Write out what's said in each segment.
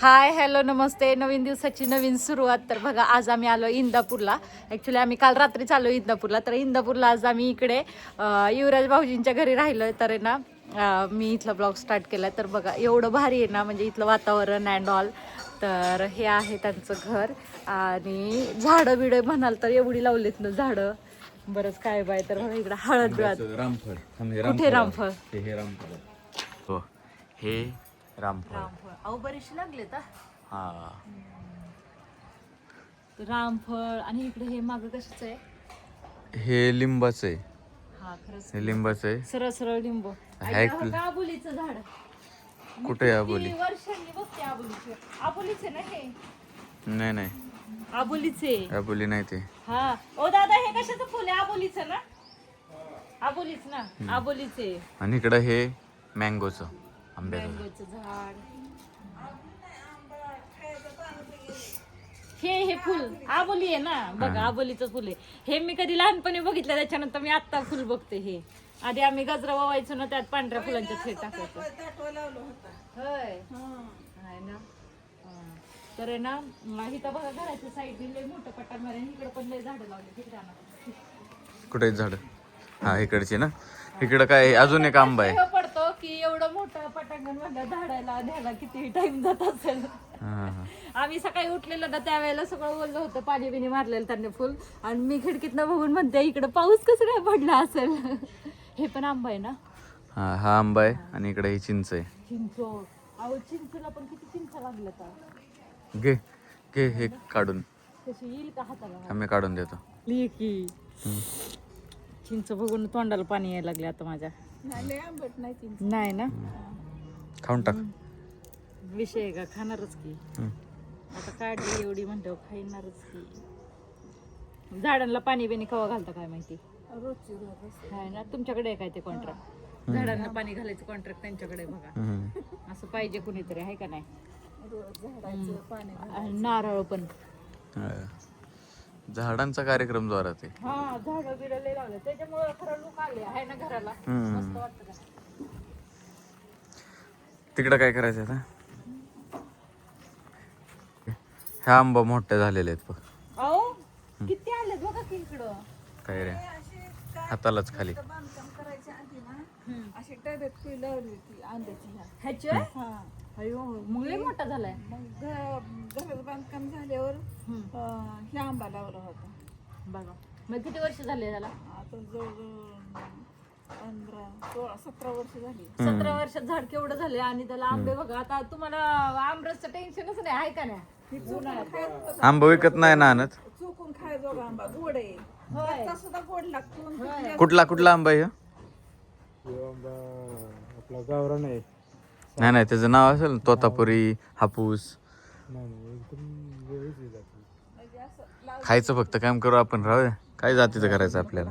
Hi hello नमस्ते. नवीन दिवसाची नवीन सुरुवात. तर बघा आज आम्ही आलो इंदापूरला. ॲक्च्युली आम्ही काल रात्री चाललो इंदापूरला. तर इंदापूरला आज आम्ही इकडे युवराज भाऊजींच्या घरी राहिलो तर आहे ना अं, मी इथला ब्लॉग स्टार्ट केला तर बघा एवढं भारी आहे ना म्हणजे इथलं वातावरण अँड ऑल तर हे आहे त्यांचं घर. आणि झाडं बिडं म्हणाल तर एवढी लावलीत ना झाडं. बरंच काय बाय. तर बघा इकडं हळद कुठे रामफळ? हे हे रामफळ. रामफळ. अहो बरीचशी लागले तर हा. रामफळ आणि इकडे हे मागं कशाचं आहे? हे लिंबाचं आहे. हा खरंच हे लिंबाचं आहे. सरळ सरळ लिंबू. हाय आबोलीचं झाड. कुठे आहे आबोली? किती वर्षांनी बघते आबोलीचे. आबोलीचे ना हे? नाही नाही. आबोलीचे आबोली नाही ते. हा. ओ दादा हे कशाचं फुल आहे? आबोलीचं ना? आबोलीच ना? आबोलीचे आणि इकडं हे मँगोचं आंब्याचं झाड. हे हे फुल आबोली आहे ना. बघा आबोलीचं फुल आहे. हे मी कधी लहानपणी बघितलं त्याच्यानंतर मी आत्ता फुल बघते हे. आधी आम्ही गजरा वावायचो ना त्यात पांढऱ्या फुलांच्या थेट टाकायचो. होय. ना. हा. तर आहे ना म इथं बघा घराच्या साईडने लय मोठं पटार मारे इकडे पण लय झाडं लावले तिकडे आणा. कुठे झाडं? हा इकडचे ना. इकडं काय अजून एक आंबा आहे. की एवढं मोठं पटांगण म्हणलं झाडायला न्यायला किती टाइम जात असेल. हा, हा. आम्ही सकाळी उठलेलं ना त्यावेळेला सगळं बोललं होतं पाणी बिणी मारलेलं त्यांनी फुल. आणि मी खिडकीतनं बघून म्हणते इकडं पाऊस कसं काय पडला असेल? हे पण आंबा आहे ना? हा हा आंबा आहे आणि इकडे ही चिंच आहे. चिंच अहो चिंचला पण किती चिंच लागलं का घे घे हे काढून. कशी येईल का हाताला? आम्ही काढून देतो. चिंच बघून तोंडाला पाणी यायला लागले आता माझ्या. नाही ना? खाऊन टाक. विषय आहे का? खाणारच की. आता काढली एवढी म्हणतो खाईनारच की. झाडांना पाणी बिणी कवा घालता काय माहिती? ना? तुमच्याकडे आहे काय ते कॉन्ट्रॅक्ट झाडांना पाणी घालायचं कॉन्ट्रॅक्ट त्यांच्याकडे आहे बघा. असं पाहिजे कुणीतरी आहे का नाही? आणि नारळ पण. हा. झाडांचा कार्यक्रम जोरात आहे हा झाडं बिडं लय लावलं. त्याच्यामुळे खरं लोक आले आहे ना घराला. हम्म. मस्त वाटतं का? तिकडं काय करायचं आता? ह्या आंबा मोठ्या झालेले आहेत बघ. अहो किती आले बघा की इकडं. काय रे? हातालाच खाली. अशी टब्यात कुई लावली होती आंब्याची ह्या. ह्याची अयो मग लय मोठा झालाय. मग घ- घराचं बांधकाम झाल्यावर हम्म. अं, हे आंबा लावला होता. बघा. मग किती वर्ष झाले त्याला आता जवळजवळ पंधरा सोळा सतरा वर्ष झाली. सतरा वर्षात झाड केवढं झाले आणि त्याला आंबे बघा. आता तुम्हाला आमरसचं टेन्शनच नाही आहे का नाही? उन्हाळ्यात. आंबा विकत नाही ना आणत? चुकून खायजोगा आंबा. गोड आहे. होय. कच्चा सुद्धा गोड लागतो. आणि पिकल्या- कुठला कुठला आंबा आहे ह्यो? आपला गावरान आहे. नाही नाही त्याचं नाव असेल ना तोतापुरी हापूस. खायचं फक्त काम करू आपण राहू. काय जातीचं करायचं आपल्याला.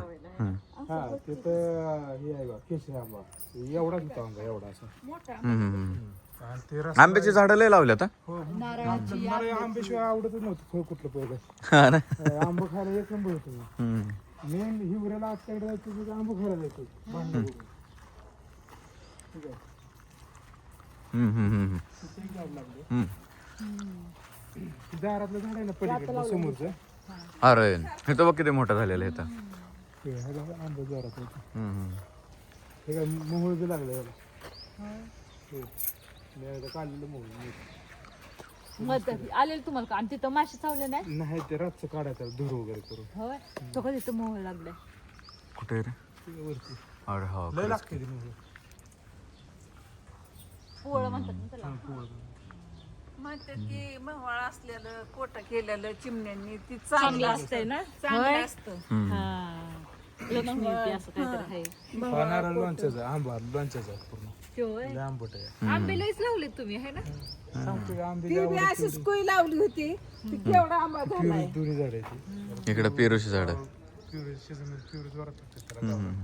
हा. तिथं हे आहे बा केशरी आंबा. एवढाच होता आंबा एवढा असा. मोठा हम्म, हम्म, हम्म. आणि ते रस आंब्याची झाडं लय लावली आता हो मला आंब्याशिवाय आवडतच नव्हतं फळ कुठलं पहिलं हा ना? अं, आंबा खायला एक नंबर होतं. हम्म. मेन हिवऱ्याला आजच्याकडे जायचं तिथं आंबा खायला जायचं. भांडण. ठीक आहे? तिथे एक झाड लागलं हम्म. ते दारातलं झाड आहे ना पलीकडलं समोरचं? अरे हे तर बघ किती मोठं झालेलं आहे इथं. ते ह्याला आंबा जोरात होता. हम्म, हम्म. हे काय मोहोळ बी लागलं याला हो. मी एकदा काढलेलं मोहोळ मग ते आलेलं तुम्हाला का? आणि तिथं मासे चावले नाही? नाही ते रातचं काढायचं धूर वगैरे करून. होय? तो कधी तिथं मोह लागलाय? कुठे रे? ते वरती. अरे हो लय लागते ते मोहोळ. पोळं म्हणतात ना त्याला म्हणतात की महवाळ असलेलं कोट केलेलं चिमण्यांनी ती चांगलं असतंय ना चांगलं असतं हा लक्ष्मी येते असं काहीतरी आहे पानारा लोणच्याचा आंबा लोणच्याचा पूर्ण ते होय लय आंबट आहे आंबे लईच लावलेत तुम्ही आहे ना सांगतो का आंबे ती बी अशीच कुई लावली होती ती केवढा आंबा झालाय दुरी इकडं पेरूची झाड प्युरी सीझन प्युरी जोरात लागते त्याला गावाला.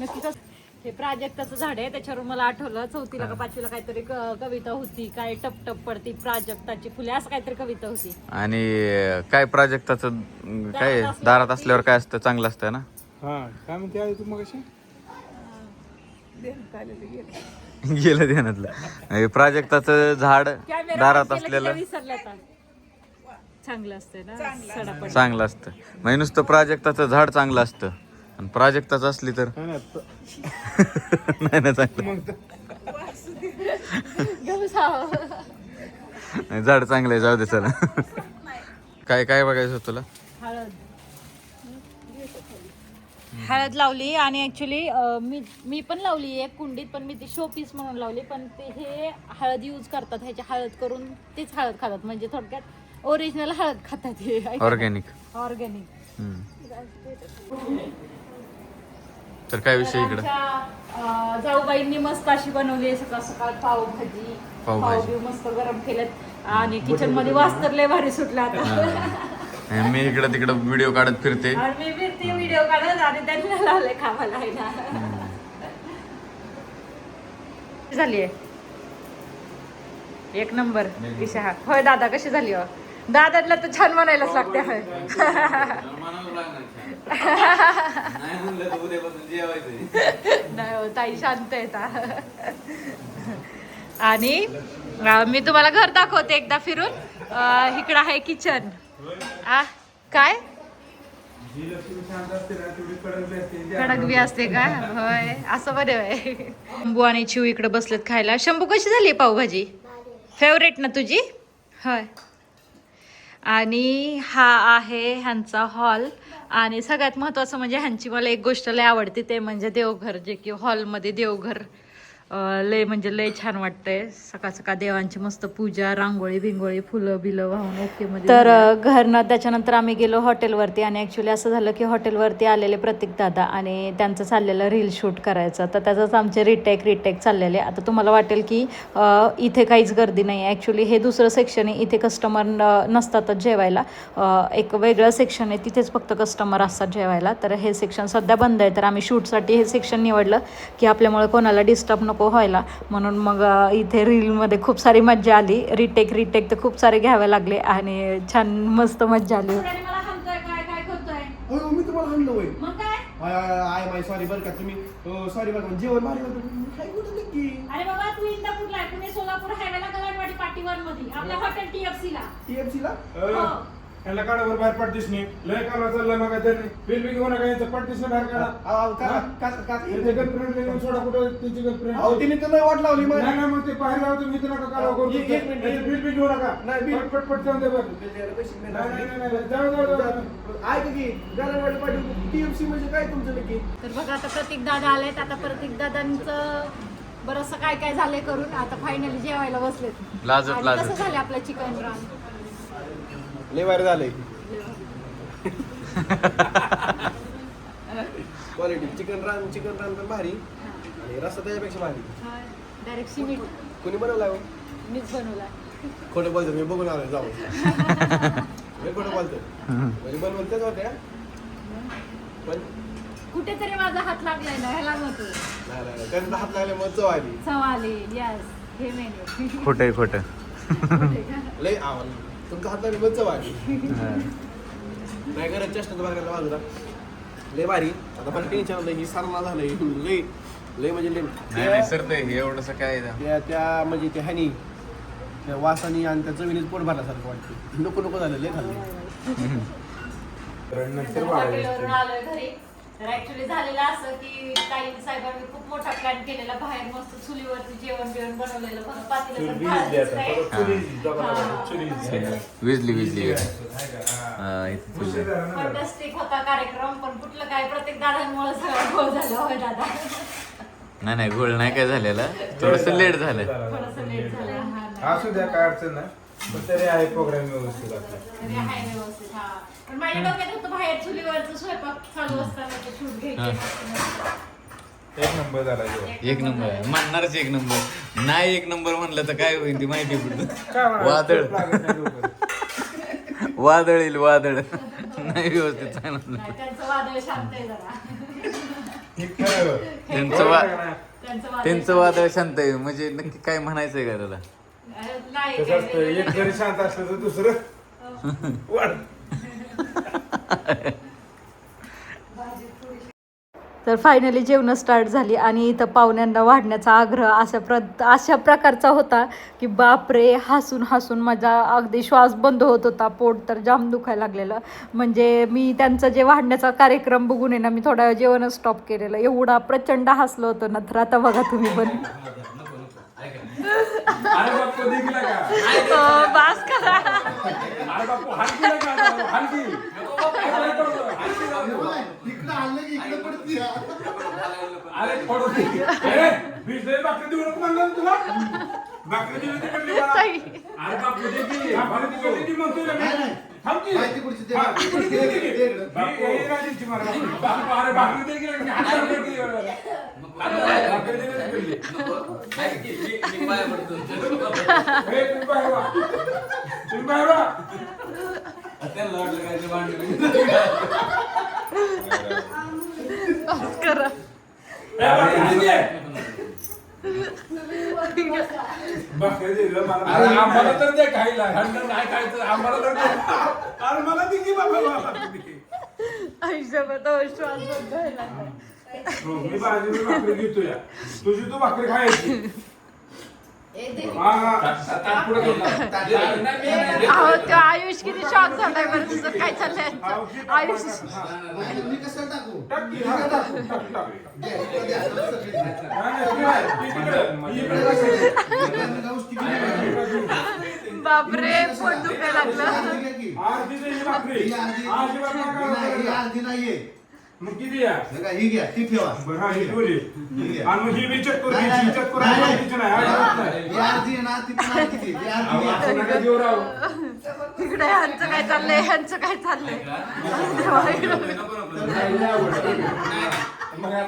नक्की कस हे प्राजक्ताचं झाड आहे त्याच्यावरून मला आठवलं. चौथीला का पाचवीला काहीतरी कविता होती. काय टप टप पडती प्राजक्ताची फुले असं काहीतरी कविता होती. आणि काय प्राजक्ताचं काय दारात असल्यावर काय असतं? चांगलं असतं ना? हा काय म्हणते तू मग गेलं ध्यानातलं. हे प्राजक्ताचं झाड दारात असलेलं ते विसरले आता. चांगलं ना? असतं. म्हणजे नुसतं प्राजक्ताचं झाड चांगलं असतं. आणि प्राजक्ताचं असली तर? नाही ना चांगलं. नाही, झाड चांगलं आहे जाऊ दे चला. काय काय बघायचं होतं तुला? हळद. हळद लावली आणि ऍक्च्युली मी मी पण लावली एक कुंडीत पण मी ती शो पीस म्हणून लावली पण ते हे हळद यूज करतात ह्याची हळद करून तीच हळद खातात. म्हणजे थोडक्यात ओरिजिनल हळद खातात हे ऑर्गॅनिक ऑर्गॅनिक तर काय विषय इकडं? जाऊबाईंनी मस्त अशी बनवली आहे सकाळ सकाळ पावभाजी. पावभाजी. मस्त गरम केलेत आणि किचनमध्ये वास तर लय भारी सुटला आता. आणि मी इकडं तिकडं व्हिडिओ काढत फिरते. आणि मी फिरते व्हिडिओ काढत आणि त्यांना लावले खावायला आहे ना. झाली आहे. एक नंबर विषय होय दादा कशी झाली हो? दादाला तर छान म्हणायलाच लागते. होय नाही हो ताई शांत हा. आणि मी तुम्हाला घर दाखवते एकदा फिरून. इकडं आहे किचन. आ काय? जी लक्ष्मी शांत असते ना तेवढी कडक बी असते ती कडक बी असते का? होय असं बरे होय शंभू आणि चिव इकडे बसलेत खायला. शंभू कशी झाली पावभाजी? फेवरेट ना तुझी? होय. आणि हा आहे ह्यांचा हॉल. आणि सगळ्यात महत्त्वाचं म्हणजे ह्यांची मला एक गोष्ट लय आवडते ते म्हणजे देवघर जे की हॉलमध्ये देवघर लय म्हणजे लय छान वाटतंय. सकाळ सकाळ देवांची मस्त पूजा रांगोळी बिंगोळी फुलं बिलं वाहून ओके मध्ये तर घरनं त्याच्यानंतर आम्ही गेलो हॉटेलवरती आणि ॲक्च्युली असं झालं की हॉटेलवरती आलेले प्रतीक दादा आणि त्यांचं चाललेलं रील शूट करायचं. तर त्याचंच आमचे रिटेक रिटेक चाललेले. आता तुम्हाला वाटेल की इथे काहीच गर्दी नाही ॲक्च्युली हे दुसरं सेक्शन आहे. इथे कस्टमर नसतातच जेवायला. एक वेगळं सेक्शन आहे. तिथेच फक्त कस्टमर असतात जेवायला. तर हे सेक्शन सध्या बंद आहे. तर आम्ही शूटसाठी हे सेक्शन निवडलं की आपल्यामुळे कोणाला डिस्टर्ब नको व्हायला. म्हणून मग इथे रीलमध्ये खूप सारी मज्जा आली. रिटेक रिटेक तर खूप सारे घ्यावे लागले आणि छान मस्त मज्जा आली. हो मी तुम्हाला आणलं होय. मग काय? I I I my sorry बरं का तुम्ही. सॉरी बरं का जेवण भारी होतं मी काय नक्की अरे बाबा तू इंदापूरला आहे. पुणे सोलापूर हायवेला गलाडवाडी पाटीवर मध्ये आपल्या हॉटेल टीएफसी ला. TFC ला? हो. यांना काढावर बाहेर पडतीस नाही. लय कालवा चालला मग त्यांनी बिल बी घेऊ नका यांचं पडतीस बाहेर काढा अहो, का- का- का- त्यांचे गर्लफ्रेंड घेऊन सोडा कुठं त्यांची गर्लफ्रेंड तिने तर वाट लावली नाही ना मग ते बाहेर तुम्ही इथं नका करू बिल बी घेऊ नका. नाही, बिल- पट पट पट जाऊन दे ऐका की पाटील म्हणजे काय तुमचं नक्की? तर बघा आता प्रतीक दादा आलेत. आता प्रतीक दादांचं बरंचसं काय काय झालंय करून आता फायनली जेवायला बसलेत. लाजत आणि लाजत. कसं झालं आपलं चिकन रान लय भारी झालंय. क्वालिटी चिकन रान चिकन रान पण भारी. आणि रस्ता त्याच्यापेक्षा भारी. डायरेक्ट सिमेंट कोणी बनवला हो? मीच बनवला खोटं बोलतो मी बघून आलोय जाऊ. मी खोटं बोलतो म्हणजे बनवून तेच होत्या पण कुठेतरी माझा हात लागलाय ना ह्याला म्हणतो नाही नाही, नाही. त्यांचा हात लागले मग चव आली. सवाली यस हे मेन्यू खोटं आहे खोटं. लय आव्हान तुमचा हात लागले मग चव आली. नाही करत चेष्टा बघायला बाजूला लय भारी. आता मला टेन्शन आलं ही सारणा झालंय. लय लय म्हणजे लय नाही नाही सर ते एवढंसं काय आहे? त्या त्या म्हणजे त्या ह्यानी त्या वासानी आणि त्या चवीने पोट भरल्यासारखं वाटतं नको नको झालं लय खाल्लं नंतर आलोय घरी. तर ऍक्च्युली झालेलं असं की ताई साहेबांनी खूप मोठा प्लॅन केलेला बाहेर मस्त चुलीवरती जेवण बिवण बनवलेलं बघा पातेलं. विजली विजली. फंटास्टिक होता कार्यक्रम पण कुठलं काय प्रत्येक दादांमुळे सगळं गोळ झालं होय दादा? नाही नाही गोळ नाही काय झालेलं. थोडस लेट झालं. थोडस लेट झालं हा. असू द्या काय अडचण नाही. पण तरी आहे प्रोग्राम व्यवस्थित आपला. तरी आहे व्यवस्थित हा. पण माझ्या डोक्यात होतं बाहेर चुलीवरचं स्वयंपाक चालू असताना शूट घ्यायचे. एक नंबर झाला. एक नंबर. म्हणणारच एक नंबर. नाही एक नंबर म्हणलं तर काय होईल ती माहिती म्हणाला? वादळ. चोप लागत नाही लवकर. वादळ येईल वादळ. नाही व्यवस्थित चालणार. त्यांचं वादळ शांत आहे जरा. हे खरं. आहे. त्यांचं वा त्यांचं वादळ त्यांचं वादळ शांत आहे. म्हणजे नक्की काय म्हणायचंय का त्याला? कसं असतं एक जरी शांत असलं तर दुसरं वाढ. तर फायनली जेवणं स्टार्ट झाली आणि इथं पाहुण्यांना वाढण्याचा आग्रह अशा प्र अशा प्रकारचा होता की बापरे हसून हसून माझा अगदी श्वास बंद होत होता पोट तर जाम दुखायला लागलेलं. म्हणजे मी त्यांचा जे वाढण्याचा कार्यक्रम बघून आहे ना मी थोडा जेवणच स्टॉप केलेलं. एवढा प्रचंड हसलो होतो ना तर आता बघा तुम्ही पण. अरे बाप्पा देखील का बास करा अरे बाप्पा हलकी का आता? हलकी अरे पडू दे. अरे, वीस लय भाकरी देऊ नको म्हणलं ना तुला भाकरी दिली मला. अरे दे की. हा, पडली ती म्हणतोय ना मी. थांब की. हा, ती पडली ती अरे ती आम्हाला तर दे खायला नाही खायचं आम्हाला तर. अरे मला दे की बाबा. आयुष्यात श्वास. हो, मी भाजी मी भाकरी घेतो या तुझी तू भाकरी खायची हा, हा. ताट पुढे घेऊन जा. अहो तो आयुष किती शॉक झालाय बरं तुझं काय चाललंय ती आयुष हा. हा, ती ती. ही. बापरे पोट दुखायला लागलं आज तिथे ही ही मग. आणि मग ही नका देऊ राव. इकडे ह्यांचं काय चाललंय ह्यांचं काय चाललंय देवा, इकडं.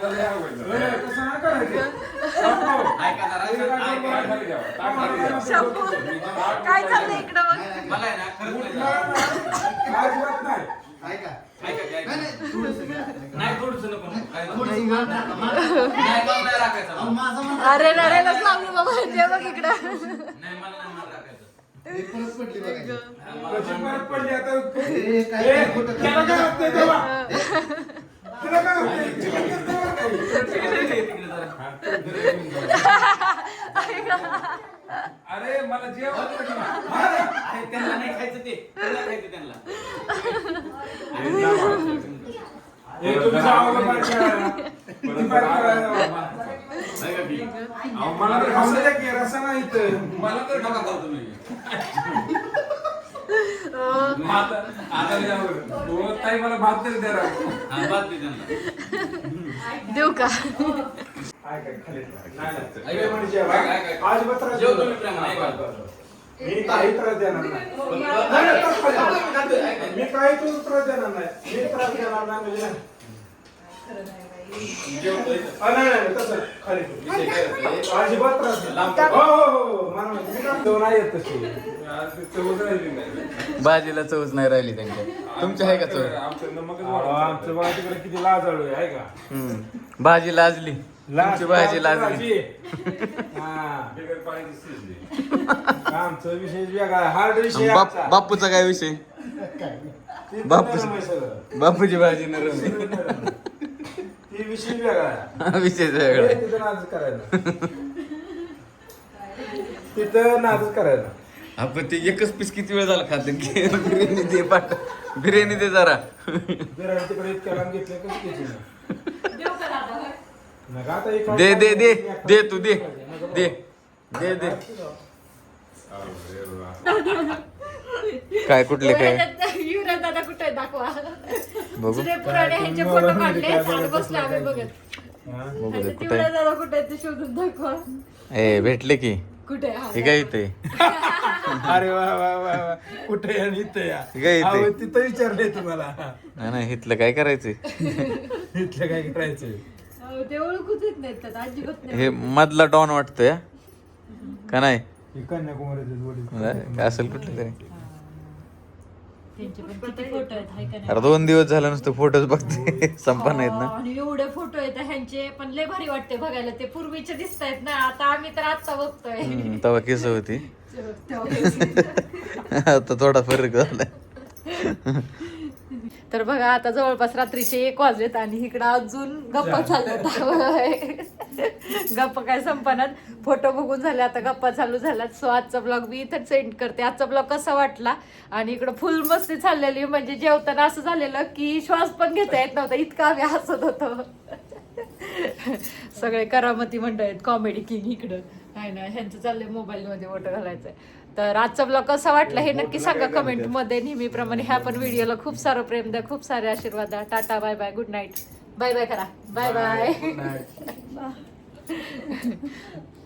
लय आवडलं. ए, तसं नाही करायचं. बापू, हे काय करू बघा. खाली घ्या. ताक खाली घ्या. शंभू काय चाललंय इकडं लागली बाबा ते बघ इकडं कशी परत पडली आता? ए, त्याला काय होतंय तेव्हा? त्याला काय होतंय? अरे मला जेवण हे तुम्ही जावा बाहेर खेळायला. तुम्ही बाहेर खेळायला. अहो, मला तर खाऊ द्या की, रस्सा नाही इथं. मला तर भात आता द्या बरं. हो, ताई मला भात तरी द्या राव. देऊ का काय काय खाली नाही, नाही. हे म्हणजे जेवा. आज बत्र मी काही त्रास देणार नाही. नाही, नाही, त्रास खाली. मी काही तुला त्रास देणार नाही मी त्रास देणार नाही म्हणजे नाही. नाही, नाही, तसं खाली ठेव. अजिबात त्रास देणार. हो हो हो मला माहिती. मी काय तो नाही येत तशी. आज ती चवच राहिली नाही. भाजीला चवच नाही राहिली त्यांच्या तुमच्या आहे का चव आमचं तिकडे किती लाजाळू आहे का हम्म. भाजी लाजली तुमची भाजी लाजली हा. आमचा विषय वेगळा आहे. हार्ड विषय बाप आमचा. बापूचा काय विषय ती बापू- नरम आहे सगळं. बापूची भाजी नरम आहे. ती विषय वेगळा आहे. विषयच वेगळा हे आहे. तिथं नादच करायला. तिथं करायला. आपण ते एकच पीस किती वेळ झाला खात? बिर्याणी दे पाठ. बिर्याणी दे जरा. बिराड तिकडे इतक्या लांब घेतलं कसं त्याची नका आता एक दे दे दे. दे तू दे. दे. दे दे. काय कुठले काय? युवराज दादा कुठे? दाखवा. बघू. जुने पुराणे ह्यांचे फोटो काढले आणि बसले आम्ही बघत. बघू दे कुठे? युवराज दादा कुठे आहेत ते शोधून दाखवा. ए भेटले की. कुठे? हा. हे काय इथे? अरे वा वा वा वा. कुठे आणि इथं या? काय इथे? अहो, तिथं विचारलंय तुम्हाला. नाही नाही इथलं काय करायचंय? इथलं काय करायचंय? अहो, ते ओळखूच येत नाहीत त्यात अजिबात नाही. हे मधला डॉन वाटतोय हा? का नाही? हे कन्याकुमारीचे वडील नाही, काय असेल कुठलं तरी. त्यांचे पण किती फोटो आहेत हाय का नाही? अरे दोन दिवस झालं नुसतं फोटोज बघते. संपन्न आहेत ना? आणि एवढे फोटो आहेत ह्यांचे पण लय भारी वाटते बघायला. ते पूर्वीचे दिसत आहेत ना आता आम्ही तर आता बघतोय. हम्म, तेव्हा केस होती. तेव्हा- आता थोडा फरक झालाय. तर बघा आता जवळपास रात्रीचे एक वाजलेत आणि इकडं अजून गप्पा चालल्यात गप्पा काय संपणार? फोटो बघून झाले आता गप्पा चालू झाल्यात. सो आजचा ब्लॉग मी इथं सेंड करते. आजचा ब्लॉग कसा वाटला? आणि इकडं फुल मस्ती चाललेली म्हणजे जेवताना असं झालेलं की श्वास पण घेता येत नव्हता. इतकं आम्ही हसत होतो. सगळे करामती मंडळ आहेत कॉमेडी किंग इकडं. काय ना ह्यांचं चाललंय मोबाईलमध्ये फोटो घालायचंय. तर आजचा ब्लॉग कसा वाटला हे नक्की सांगा कमेंटमध्ये. नेहमीप्रमाणे ह्या पण व्हिडिओला खूप सारं प्रेम द्या खूप सारे आशीर्वाद द्या. Tata bye bye good night bye bye करा. Bye bye